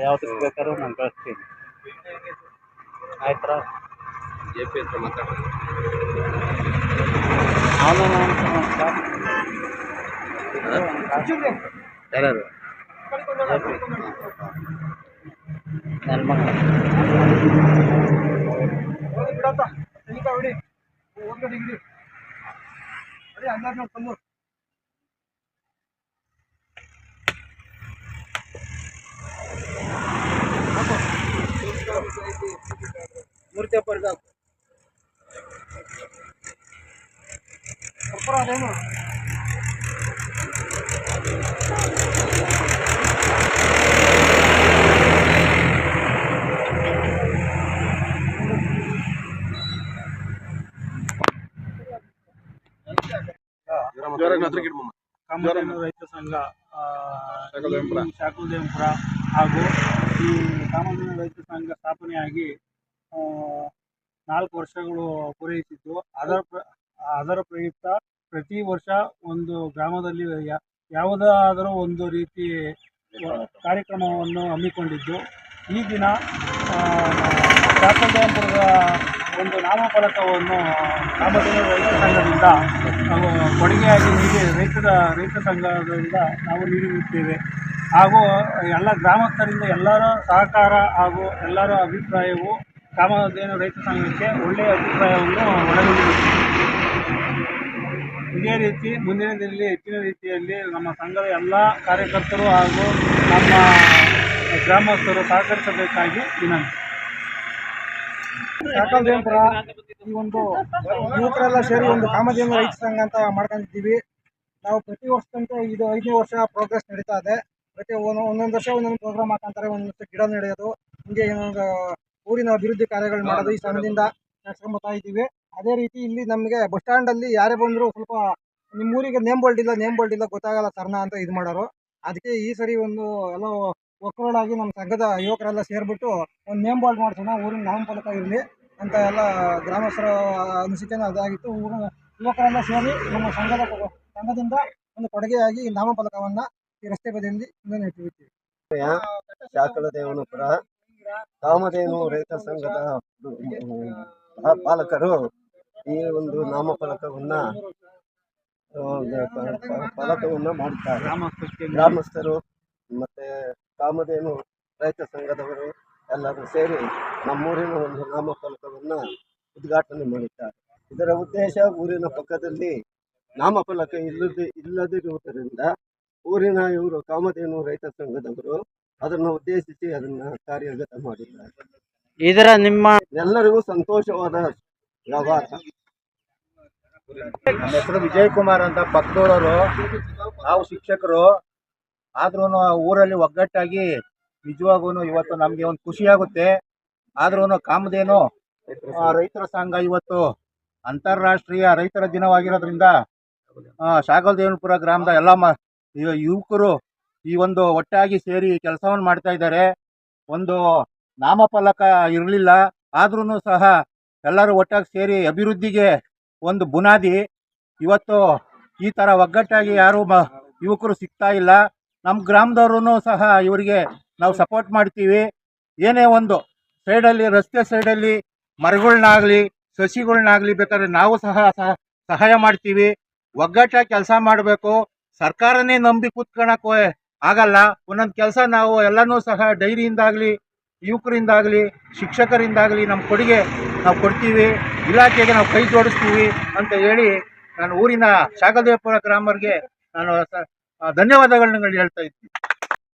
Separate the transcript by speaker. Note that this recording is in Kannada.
Speaker 1: ಯಾವ್ದಕ್ಕೆ ಬೇಕಾದ್ರೂ ನಾನು ಕಳಿಸ್ತೀನಿ ಆಯ್ತಾ?
Speaker 2: ಜೆ ಪಿ ಹತ್ರ ಮಾತಾಡ್ತಾರೆ
Speaker 1: ಅವನು
Speaker 2: ಯಾರು
Speaker 1: ನಾವು
Speaker 3: ಮೂರ್ತಿ ಹಾಕು ಅಪ್ಪರ ಅದೇನು?
Speaker 4: ಕಾಮಧೇನು ರೈತ ಸಂಘ ಶಾಖೋದಯಂಪುರ ಹಾಗೂ ಈ ಕಾಮಧೇನು ರೈತ ಸಂಘ ಸ್ಥಾಪನೆಯಾಗಿ ನಾಲ್ಕು ವರ್ಷಗಳು ಪೂರೈಸಿದ್ದು. ಅದರ ಅದರ ಪ್ರಯುಕ್ತ ಪ್ರತಿ ವರ್ಷ ಒಂದು ಗ್ರಾಮದಲ್ಲಿ ಯಾವುದಾದರೂ ಒಂದು ರೀತಿ ಕಾರ್ಯಕ್ರಮವನ್ನು ಹಮ್ಮಿಕೊಂಡಿದ್ದು. ಈ ದಿನ ಶಾಸಕಾಂಪುರದ ಒಂದು ನಾಮಫಲಕವನ್ನು ಕಾಮಧೇನು ರೈತ ಸಂಘದಿಂದ ಕೊಡುಗೆಯಾಗಿ ನೀಡಿ ರೈತರ ರೈತ ಸಂಘದಿಂದ ನಾವು ನೀಡಿರುತ್ತೇವೆ. ಹಾಗೂ ಎಲ್ಲ ಗ್ರಾಮಸ್ಥರಿಂದ ಎಲ್ಲರ ಸಹಕಾರ ಹಾಗೂ ಎಲ್ಲರ ಅಭಿಪ್ರಾಯವು ಕಾಮಧೇನು ರೈತ ಸಂಘಕ್ಕೆ ಒಳ್ಳೆಯ ಅಭಿಪ್ರಾಯವನ್ನು ಒಳಗೊಂಡಿದೆ. ಇದೇ ರೀತಿ ಮುಂದಿನ ದಿನದಲ್ಲಿ, ಹೆಚ್ಚಿನ ರೀತಿಯಲ್ಲಿ ನಮ್ಮ ಸಂಘದ ಎಲ್ಲ ಕಾರ್ಯಕರ್ತರು ಹಾಗೂ ನಮ್ಮ ಗ್ರಾಮಸ್ಥರು ಸಹಕರಿಸಬೇಕಾಗಿ ವಿನಂತಿ.
Speaker 3: ಈ ಒಂದು ಯುವಕರೆಲ್ಲ ಸೇರಿ ಒಂದು ಕಾಮಧೇನು ರೈತ ಸಂಘ ಅಂತ ಮಾಡ್ಕೊಂಡಿದ್ದೀವಿ. ನಾವು ಪ್ರತಿ ವರ್ಷದಂತೆ ಇದು ಐದನೇ ವರ್ಷ ಪ್ರೋಗ್ರೆಸ್ ನಡೀತಾ ಇದೆ. ಪ್ರತಿ ಒಂದೊಂದು ವರ್ಷ ಒಂದೊಂದು ಪ್ರೋಗ್ರಾಮ್ ಹಾಕೊಂತಾರೆ, ಒಂದೊಂದು ಗಿಡ ನಡೆಯೋದು, ಹಿಂಗೆ ಏನೊಂದು ಊರಿನ ಅಭಿವೃದ್ಧಿ ಕಾರ್ಯಗಳನ್ನು ಮಾಡೋದು ಈ ಸಂಘದಿಂದ ನಡೆಸ್ಕೊಂಬತ್ತಾ ಇದ್ದೀವಿ. ಅದೇ ರೀತಿ ಇಲ್ಲಿ ನಮಗೆ ಬಸ್ ಸ್ಟ್ಯಾಂಡಲ್ಲಿ ಯಾರೇ ಬಂದರೂ ಸ್ವಲ್ಪ ನಿಮ್ಮ ಊರಿಗೆ ನೇಮ್ ಬೋಲ್ಡ್ ಇಲ್ಲ ನೇಮ್ ಬೋಲ್ಡ್ ಇಲ್ಲ ಗೊತ್ತಾಗಲ್ಲ ಸರ್ನ ಅಂತ ಇದು ಮಾಡೋರು. ಅದಕ್ಕೆ ಈ ಸರಿ ಒಂದು ಎಲ್ಲ ಒಕ್ಕರಳಾಗಿ ನಮ್ಮ ಸಂಘದ ಯುವಕರೆಲ್ಲ ಸೇರಿಬಿಟ್ಟು ಒಂದು ನೇಮ್ ಬೋಲ್ಡ್ ಮಾಡ್ಸೋಣ ಊರಿನ ನಾಮಫಲಕ ಇರಲಿ ಅಂತ ಎಲ್ಲ ಗ್ರಾಮಸ್ಥರ ಅನಿಸಿಕೆನೂ ಅದಾಗಿತ್ತು. ಊರಿನ ಯುವಕರೆಲ್ಲ ಸೇರಿ ನಮ್ಮ ಸಂಘದ ಸಂಘದಿಂದ ಒಂದು ಕೊಡುಗೆಯಾಗಿ ಈ ನಾಮಫಲಕವನ್ನು ಈ ರಸ್ತೆ ಬದಿಯಲ್ಲಿ ಇನ್ನೂ ನೆಟ್ಟಿರ್ತೀವಿ
Speaker 5: ದೇವನಪುರ. ಕಾಮಧೇನು ರೈತ ಸಂಘದ ಪಾಲಕರು. ಈ ಒಂದು ನಾಮಫಲಕವನ್ನ ಫಲಕವನ್ನ ಮಾಡುತ್ತಾರೆ ಗ್ರಾಮಸ್ಥರು ಮತ್ತೆ ಕಾಮಧೇನು ರೈತ ಸಂಘದವರು ಎಲ್ಲರೂ ಸೇರಿ ನಮ್ಮೂರಿನ ಒಂದು ನಾಮಫಲಕವನ್ನ ಉದ್ಘಾಟನೆ ಮಾಡಿದ್ದಾರೆ. ಇದರ ಉದ್ದೇಶ ಊರಿನ ಪಕ್ಕದಲ್ಲಿ ನಾಮಫಲಕ ಇಲ್ಲದೆ, ಇಲ್ಲದಿರುವುದರಿಂದ ಊರಿನ ಇವರು ಕಾಮಧೇನು ರೈತ ಸಂಘದವರು ಅದನ್ನು ಉದ್ದೇಶಿಸಿ ಅದನ್ನ ಕಾರ್ಯಗತ ಮಾಡಿದ್ದಾರೆ.
Speaker 1: ಇದರ ನಿಮ್ಮ
Speaker 5: ಎಲ್ಲರಿಗೂ ಸಂತೋಷವಾದ ವ್ಯವಹಾರ.
Speaker 6: ನಮ್ಮ ಹೆಸರು ವಿಜಯ್ ಕುಮಾರ್ ಅಂತ ಪಕ್ಕದೂರವರು ನಾವು ಶಿಕ್ಷಕರು. ಆದ್ರೂ ಊರಲ್ಲಿ ಒಗ್ಗಟ್ಟಾಗಿ ನಿಜವಾಗೂ ಇವತ್ತು ನಮಗೆ ಒಂದು ಖುಷಿ ಆಗುತ್ತೆ. ಆದ್ರೂ ಕಾಮದೇನು ಆ, ರೈತರ ಸಂಘ ಇವತ್ತು ಅಂತಾರಾಷ್ಟ್ರೀಯ ರೈತರ ದಿನವಾಗಿರೋದ್ರಿಂದ ಆ, ಶಾಗಲದೇವನಪುರ ಗ್ರಾಮದ ಎಲ್ಲ ಮ ಯುವ- ಯುವಕರು ಈ ಒಂದು ಒಟ್ಟಾಗಿ ಸೇರಿ ಕೆಲಸವನ್ನು ಮಾಡ್ತಾ ಇದ್ದಾರೆ. ಒಂದು ನಾಮಫಲಕ ಇರಲಿಲ್ಲ. ಆದ್ರೂ ಸಹ ಎಲ್ಲರೂ ಒಟ್ಟಾಗಿ ಸೇರಿ ಅಭಿವೃದ್ಧಿಗೆ ಒಂದು ಬುನಾದಿ. ಇವತ್ತು ಈ ಥರ ಒಗ್ಗಟ್ಟಾಗಿ ಯಾರು ಯುವಕರು ಸಿಗ್ತಾ ಇಲ್ಲ. ನಮ್ಮ ಗ್ರಾಮದವ್ರು ಸಹ ಇವರಿಗೆ ನಾವು ಸಪೋರ್ಟ್ ಮಾಡ್ತೀವಿ. ಏನೇ ಒಂದು ಸೈಡಲ್ಲಿ, ರಸ್ತೆ ಸೈಡಲ್ಲಿ ಮರಗಳ್ನಾಗಲಿ, ಸಸಿಗಳ್ನಾಗಲಿ ಬೇಕಾದ್ರೆ ನಾವು ಸಹ ಸಹ- ಸಹಾಯ ಮಾಡ್ತೀವಿ. ಒಗ್ಗಟ್ಟಾಗಿ ಕೆಲಸ ಮಾಡಬೇಕು. ಸರ್ಕಾರನೇ ನಂಬಿ ಕೂತ್ಕೊಳಕ್ಕೆ ಆಗಲ್ಲ. ಒಂದೊಂದು ಕೆಲಸ ನಾವು ಎಲ್ಲನೂ ಸಹ ಡೈರಿಯಿಂದಾಗಲಿ, ಯುವಕರಿಂದಾಗಲಿ, ಶಿಕ್ಷಕರಿಂದಾಗಲಿ ನಮ್ಮ ಕೊಡುಗೆ ನಾವು ಕೊಡ್ತೀವಿ. ಇಲಾಖೆಗೆ ನಾವು ಕೈ ಜೋಡಿಸ್ತೀವಿ ಅಂತ ಹೇಳಿ ನಾನು ಊರಿನ ಶಾಗದೇವಪುರ ಗ್ರಾಮರಿಗೆ ನಾನು ಧನ್ಯವಾದಗಳನ್ನ ಹೇಳ್ತಾ ಇದ್ದೀನಿ.